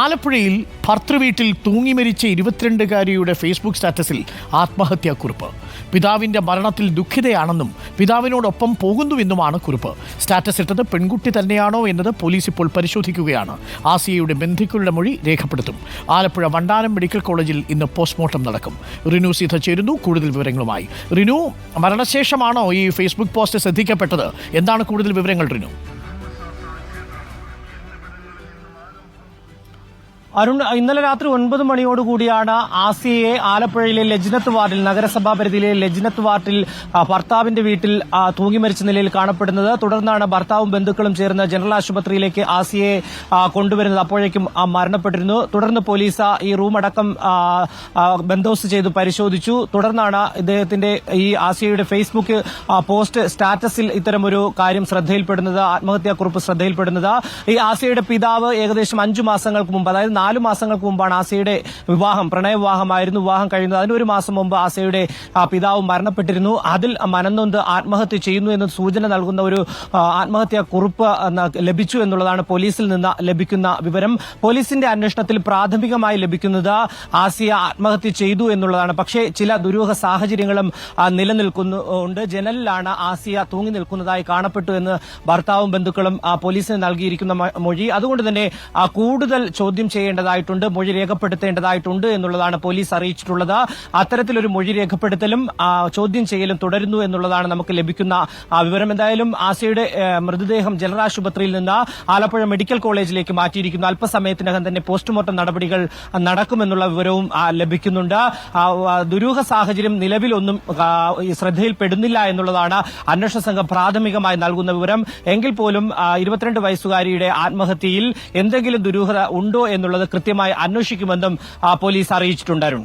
ആലപ്പുഴയിൽ ഭർത്തൃവീട്ടിൽ തൂങ്ങിമരിച്ച ഇരുപത്തിരണ്ടുകാരിയുടെ ഫേസ്ബുക്ക് സ്റ്റാറ്റസിൽ ആത്മഹത്യാക്കുറിപ്പ് പിതാവിന്റെ മരണത്തിൽ ദുഃഖിതയാണെന്നും പിതാവിനോടൊപ്പം പോകുന്നുവെന്നുമാണ് കുറിപ്പ്. സ്റ്റാറ്റസ് ഇട്ടത് പെൺകുട്ടി തന്നെയാണോ എന്നത് പോലീസ് ഇപ്പോൾ പരിശോധിക്കുകയാണ്. ആസിയയുടെ ബന്ധുക്കളുടെ മൊഴി രേഖപ്പെടുത്തും. ആലപ്പുഴ വണ്ടാനം മെഡിക്കൽ കോളേജിൽ ഇന്ന് പോസ്റ്റ്മോർട്ടം നടക്കും. റിനു സീത ചേരുന്നു കൂടുതൽ വിവരങ്ങളുമായി. റിനു മരണശേഷമാണോ ഈ ഫേസ്ബുക്ക് പോസ്റ്റ് ശ്രദ്ധിക്കപ്പെട്ടത്? എന്താണ് കൂടുതൽ വിവരങ്ങൾ റിനു? അരുൺ ഇന്നലെ രാത്രി ഒൻപത് മണിയോടുകൂടിയാണ് ആസിയയെ ആലപ്പുഴയിലെ ലജ്നത്ത് വാർഡിൽ നഗരസഭാ പരിധിയിലെ ലജ്നത്ത് വാർഡിൽ ഭർത്താവിന്റെ വീട്ടിൽ തൂങ്ങി മരിച്ച നിലയിൽ കാണപ്പെടുന്നത്. തുടർന്നാണ് ഭർത്താവും ബന്ധുക്കളും ചേർന്ന് ജനറൽ ആശുപത്രിയിലേക്ക് ആസിയയെ കൊണ്ടുവരുന്നത്. അപ്പോഴേക്കും മരണപ്പെട്ടിരുന്നു. തുടർന്ന് പോലീസ് ഈ റൂം അടക്കം ബന്ദോബസ്ത് ചെയ്തു പരിശോധിച്ചു. തുടർന്നാണ് ഇദ്ദേഹത്തിന്റെ ഈ ആസിയയുടെ ഫേസ്ബുക്ക് പോസ്റ്റ് സ്റ്റാറ്റസിൽ ഇത്തരമൊരു കാര്യം ശ്രദ്ധയിൽപ്പെടുന്നത് ആത്മഹത്യാക്കുറിപ്പ് ശ്രദ്ധയിൽപ്പെടുന്നത്. ഈ ആസിയയുടെ പിതാവ് ഏകദേശം അഞ്ചു മാസങ്ങൾക്ക് മുമ്പ് അതായത് നാലു മാസങ്ങൾക്ക് മുമ്പാണ് ആസിയയുടെ വിവാഹം പ്രണയവിവാഹമായിരുന്നു വിവാഹം കഴിയുന്നത്. ഒരു മാസം മുമ്പ് ആസിയയുടെ പിതാവ് മരണപ്പെട്ടിരുന്നു. അതിൽ മനന്നൊന്ത് ആത്മഹത്യ ചെയ്യുന്നു എന്ന് സൂചന നൽകുന്ന ഒരു ആത്മഹത്യാ കുറിപ്പ് ലഭിച്ചു എന്നുള്ളതാണ് പോലീസിൽ നിന്ന് ലഭിക്കുന്ന വിവരം. പോലീസിന്റെ അന്വേഷണത്തിൽ പ്രാഥമികമായി ലഭിക്കുന്നത് ആസിയ ആത്മഹത്യ ചെയ്തു എന്നുള്ളതാണ്. പക്ഷേ ചില ദുരൂഹ സാഹചര്യങ്ങളും നിലനിൽക്കുന്നുണ്ട് ജനലിലാണ് ആസിയ തൂങ്ങി നിൽക്കുന്നതായി കാണപ്പെട്ടു എന്ന് ഭർത്താവും ബന്ധുക്കളും പോലീസിന് നൽകിയിരിക്കുന്ന മൊഴി. അതുകൊണ്ട് തന്നെ കൂടുതൽ ചോദ്യം ചെയ്യേണ്ടതായിട്ടുണ്ട് മൊഴി രേഖപ്പെടുത്തേണ്ടതായിട്ടുണ്ട് എന്നുള്ളതാണ് പോലീസ് അറിയിച്ചിട്ടുള്ളത്. അത്തരത്തിലൊരു മൊഴി രേഖപ്പെടുത്തലും ചോദ്യം ചെയ്യലും തുടരുന്നു എന്നുള്ളതാണ് നമുക്ക് ലഭിക്കുന്ന വിവരം. എന്തായാലും ആസിയയുടെ ഏ, മൃതദേഹം ജനറൽ ആശുപത്രിയിൽ നിന്ന് ആലപ്പുഴ മെഡിക്കൽ കോളേജിലേക്ക് മാറ്റിയിരിക്കുന്നു. അല്പസമയത്തിനകം തന്നെ പോസ്റ്റ്മോർട്ടം നടപടികൾ നടക്കുമെന്നുള്ള വിവരവും ലഭിക്കുന്നുണ്ട്. ദുരൂഹ സാഹചര്യം നിലവിലൊന്നും ശ്രദ്ധയിൽപ്പെടുന്നില്ല എന്നുള്ളതാണ് അന്വേഷണ സംഘം പ്രാഥമികമായി നൽകുന്ന വിവരം. എങ്കിൽ പോലും ഇരുപത്തിരണ്ട് വയസ്സുകാരിയുടെ ആത്മഹത്യയിൽ എന്തെങ്കിലും ദുരൂഹത ഉണ്ടോ എന്നുള്ളത് കൃത്യമായി അന്വേഷിക്കുമെന്നും പോലീസ് അറിയിച്ചിട്ടുണ്ട് അരുൺ.